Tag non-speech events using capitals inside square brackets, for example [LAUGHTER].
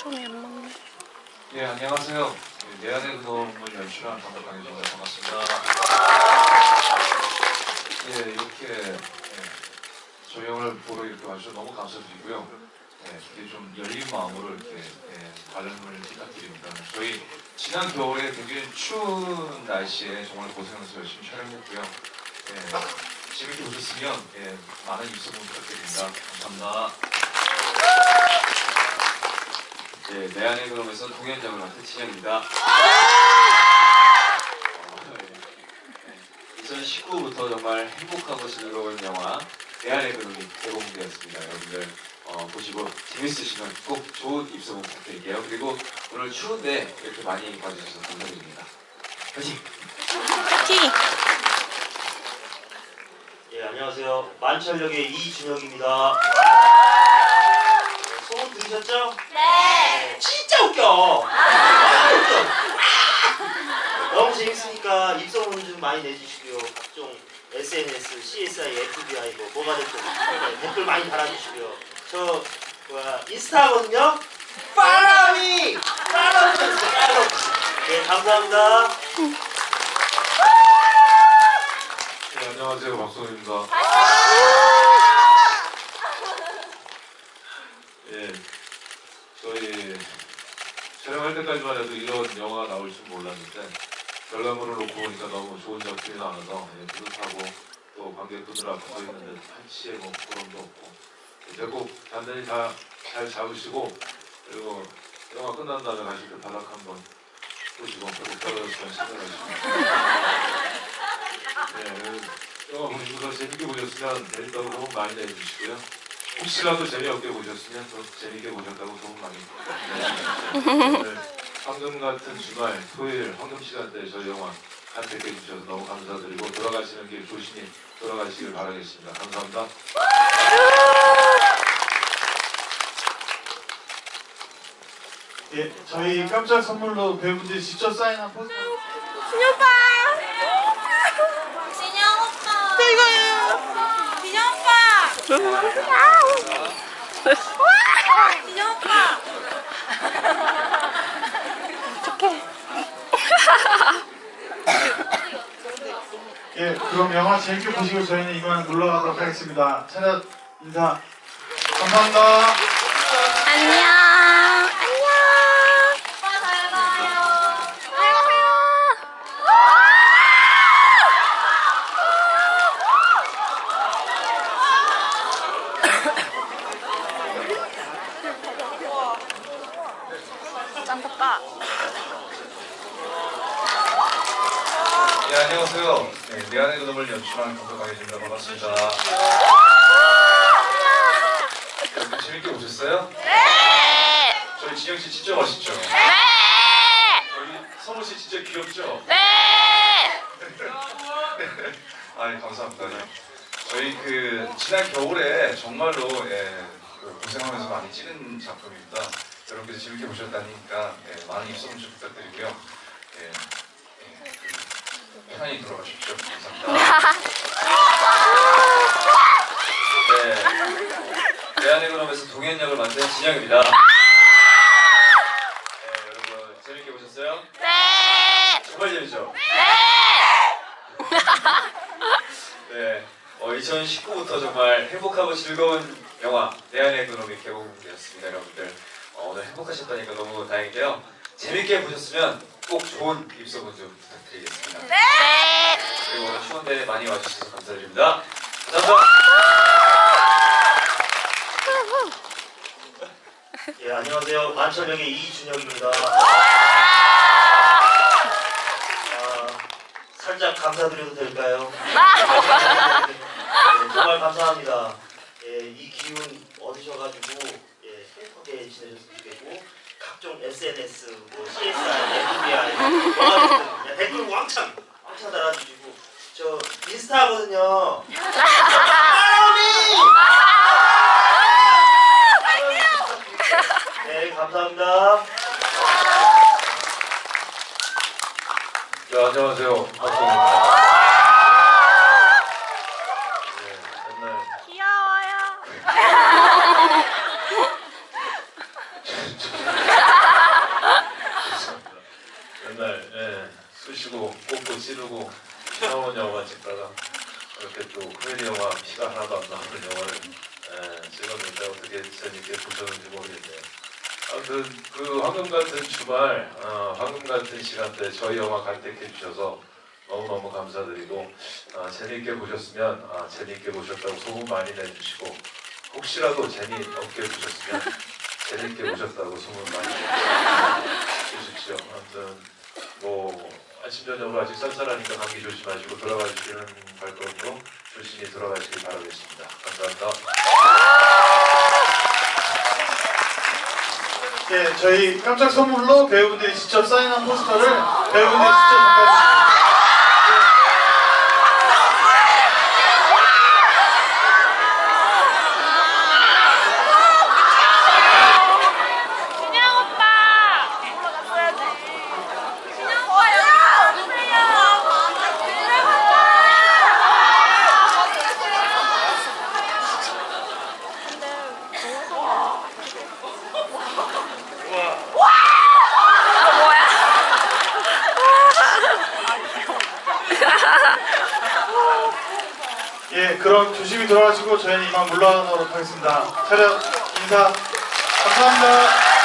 초점이 안 맞네. 예, 안녕하세요. 예, 내 안의 그놈을 연출한 감독 강혜진입니다. 반갑습니다. 예, 이렇게 예, 저희 영화를 보러 이렇게 와주셔서 너무 감사드리고요. 예, 좀 열린 마음으로 이렇게 예, 관람을 부탁드립니다. 저희 지난 겨울에 굉장히 추운 날씨에 정말 고생해서 열심히 촬영했고요. 예, 재밌게 보셨으면 예, 많은 입소문 부탁드립니다. 감사합니다. 네, 내 안의 그룹에서 공연장을 맡은 진영입니다. 2019부터 정말 행복하고 즐거운 영화 내 안의 그룹이 개봉되었습니다. 여러분들 어, 보시고 재밌으시면 꼭 좋은 입소문 부탁드릴게요. 그리고 오늘 추운데 이렇게 많이 봐주셔서 감사드립니다. 화이팅! 티! 예, 안녕하세요. 만철역의 이준혁입니다. 네, 소문 들으셨죠? 네. 진짜 웃겨. 아, 웃겨. 아! 너무 재밌으니까 입소문 좀 많이 내주시고요. 각종 SNS, CSI, FBI 뭐 뭐가 됐든 네, 댓글 많이 달아주시고요. 저 뭐야 인스타거든요. 팔로미, 팔로우 주세요. 팔로우. 네, 감사합니다. 네, 안녕하세요. 박성입니다. 예, 저희 촬영할 때까지만 해도 이런 영화가 나올 줄 몰랐는데 결과물을 놓고 보니까 너무 좋은 작품이 나와서 예, 뿌듯하고 또 관객분들 앞에 서 있는데 한치의 뭐 부끄럼도 없고 이제 꼭 단단히 다 잘 잡으시고 그리고 영화 끝난 다음에 가실 때 바닥 한번 보시고 그리고 떨어졌으면 생각하시고 네, 영화 보시면서 재밌게 보셨으면 소문 많이 내주시고요. 혹시라도 재미없게 보셨으면 또 재밌게 보셨다고 소문 많이 네, 오늘 황금 같은 주말 토요일 황금 시간대에 저희 영화 간택해 주셔서 너무 감사드리고 돌아가시는 길 조심히 돌아가시길 바라겠습니다. 감사합니다. 예, 저희 깜짝 선물로 배우분들이 직접 사인한 포스터 오빠! 진영 오빠. 저 이거예요. 진영 오빠. 예, 그럼 영화 재밌게 보시고 저희는 이만 놀러가도록 하겠습니다. 차렷 인사 감사합니다. 안녕. 오빠 잘 가요. 짠다 네, 안녕하세요. 네, 내 안의 그놈을 연출하는 감독 강혜진입니다. 반갑습니다. 여러분 재밌게 보셨어요? 네! 저희 진영 씨 진짜 멋있죠? 네! 저희 성우 씨 진짜 귀엽죠? 네! [LAUGHS] 아이 감사합니다. 예. 저희 그 지난 겨울에 정말로 예, 그 고생하면서 많이 찍은 작품입니다. 여러분께서 재밌게 보셨다니까 예, 많은 입소문 좀 부탁드리고요. 예, 예, 그, 편안히 돌아가십시오. 감사합니다. 네, 내 안의 그룹에서 동현역을 맡은 진영입니다. 네, 여러분 재밌게 보셨어요? 네! 정말 재밌죠? 네, 어, 2019부터 정말 행복하고 즐거운 영화 내 안의 그놈이 개봉되었습니다, 여러분들. 어, 오늘 행복하셨다니까 너무 다행인데요. 재밌게 보셨으면 꼭 좋은 입소문 좀 부탁드리겠습니다. 네! 그리고 오늘 추운데 많이 와주셔서 감사드립니다. 감사합니다. 예, 안녕하세요. 만철역의 이준혁입니다. 아, 살짝 감사드려도 될까요? 네, 정말 감사합니다. 예, 이 기운 얻으셔가지고 예, 행복하게 지내셨으면 좋겠고 각종 SNS, 뭐 CSI, FBI, 됐든 그냥 댓글 왕창 왕창 달아주시고 저 인스타거든요. 네, 감사합니다. 네, 안녕하세요. 박성입니다. 네, 맨날 귀여워요. 치고 피 나오는 영화만 찍다가 이렇게 또 코미디 영화 피가 하나도 안 나오는 영화를 에, 찍었는데 어떻게 재밌게 보셨는지 모르겠네요. 아무튼 그 황금 같은 주말, 어, 황금 같은 시간대 저희 영화 간택해 주셔서 너무너무 감사드리고 아, 재미있게 보셨으면 아, 재미있게 보셨다고 소문 많이 내주시고 혹시라도 재미없게 보셨으면 재미있게 보셨다고 소문 많이 내주십시오. 아무튼 뭐 아침 저녁으로 아직 쌀쌀하니까 감기 조심하시고 돌아가시는 발걸음으로 조심히 돌아가시기 바라겠습니다. 감사합니다. 예, 저희 깜짝 선물로 배우분들이 직접 사인한 포스터를 배우분들이 직접 바꿔주십니다. 준영 오빠. 올라갔어야지. 준영 오빠야. 주세요. 준영 예, 그럼 조심히 돌아가시고 저희는 이만 물러나도록 하겠습니다. 차렷 인사 감사합니다.